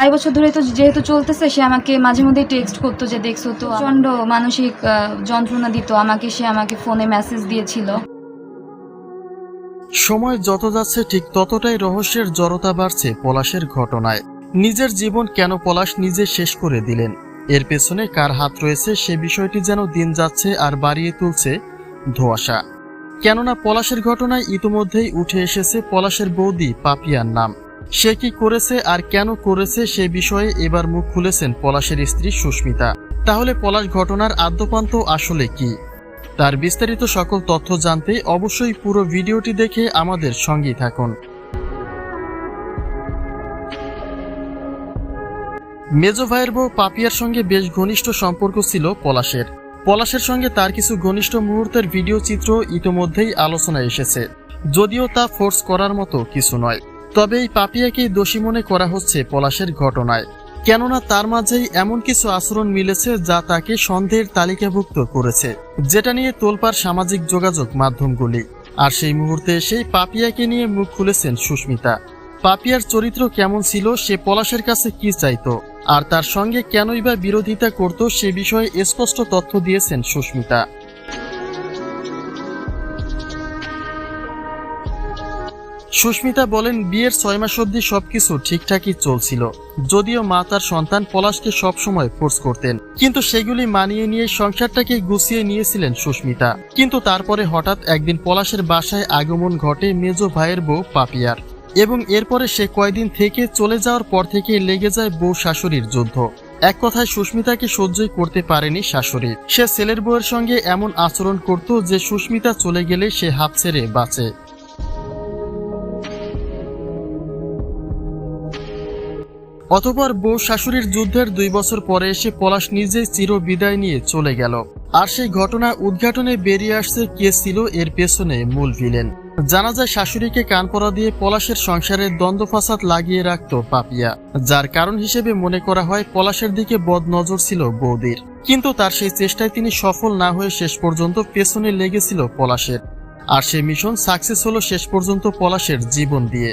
আড়াই বছর ধরে তো যেহেতু চলতেছে, সে আমাকে মাঝে মধ্যে টেক্সট করতো যে, দেখছ তো, প্রচণ্ড মানসিক যন্ত্রণা দিত। আমাকে, সে আমাকে ফোনে মেসেজ দিয়েছিল। সময় যত যাচ্ছে, ঠিক ততটাই রহস্যের জড়তা বাড়ছে পলাশের ঘটনায়। নিজের জীবন কেন পলাশ নিজে শেষ করে দিলেন? এর পেছনে কার হাত রয়েছে, সে বিষয়টি যেন দিন যাচ্ছে আর বাড়িয়ে তুলছে ধোঁয়াশা। কেননা পলাশের ঘটনায় ইতোমধ্যেই উঠে এসেছে পলাশের বৌদি পাপিয়ার নাম। সে কি করেছে আর কেন করেছে সে বিষয়ে এবার মুখ খুলেছেন পলাশের স্ত্রী সুস্মিতা। তাহলে পলাশ ঘটনার আদ্যপান্ত আসলে কি? তার বিস্তারিত সকল তথ্য জানতে অবশ্যই পুরো ভিডিওটি দেখে আমাদের সঙ্গেই থাকুন। মেজো ভাইয়ের বউ পাপিয়ার সঙ্গে বেশ ঘনিষ্ঠ সম্পর্ক ছিল পলাশের। পলাশের সঙ্গে তার কিছু ঘনিষ্ঠ মুহূর্তের ভিডিও চিত্র ইতোমধ্যেই আলোচনায় এসেছে। যদিও তা ফোর্স করার মতো কিছু নয়। তবে এই পাপিয়াকেই দোষী মনে করা হচ্ছে পলাশের ঘটনায়। কেননা তার মাঝেই এমন কিছু আচরণ মিলেছে যা তাকে সন্দেহের তালিকাভুক্ত করেছে, যেটা নিয়ে তোলপার সামাজিক যোগাযোগ মাধ্যমগুলি। আর সেই মুহূর্তে সেই পাপিয়াকে নিয়ে মুখ খুলেছেন সুস্মিতা। পাপিয়ার চরিত্র কেমন ছিল, সে পলাশের কাছে কি চাইতো, আর তার সঙ্গে কেনই বা বিরোধিতা করত সে বিষয়ে স্পষ্ট তথ্য দিয়েছেন সুস্মিতা। সুস্মিতা বলেন, বিয়ের ছয় মাস অবধি সবকিছু ঠিকঠাকই চলছিল। যদিও মা তার সন্তান পলাশকে সবসময় ফোর্স করতেন। কিন্তু সেগুলি মানিয়ে নিয়ে সংসারটাকে গুছিয়ে নিয়েছিলেন সুস্মিতা। কিন্তু তারপরে হঠাৎ একদিন পলাশের বাসায় আগমন ঘটে মেজো ভাইয়ের বউ পাপিয়ার। এবং এরপরে সে কয়দিন থেকে চলে যাওয়ার পর থেকে লেগে যায় বউ শাশুড়ির যুদ্ধ। এক কথায় সুস্মিতাকে সহ্যই করতে পারেনি শাশুড়ি। সে ছেলের বউয়ের সঙ্গে এমন আচরণ করত যে সুস্মিতা চলে গেলে সে হাফ ছেড়ে বাঁচে। অতপর বউ শাশুড়ির যুদ্ধের দুই বছর পরে এসে পলাশ নিজেই চির বিদায় নিয়ে চলে গেল। আর সেই ঘটনা উদ্ঘাটনে বেরিয়ে আসছে কে ছিল এর পেছনে মূল ভিলেন। জানা যায় শাশুড়িকে কান পরা দিয়ে পলাশের সংসারে দ্বন্দ্ব ফাসাদ লাগিয়ে রাখত পাপিয়া। যার কারণ হিসেবে মনে করা হয় পলাশের দিকে বদ নজর ছিল বৌদির। কিন্তু তার সেই চেষ্টায় তিনি সফল না হয়ে শেষ পর্যন্ত পেছনে লেগেছিল পলাশের। আর সে মিশন সাকসেস হলো শেষ পর্যন্ত পলাশের জীবন দিয়ে।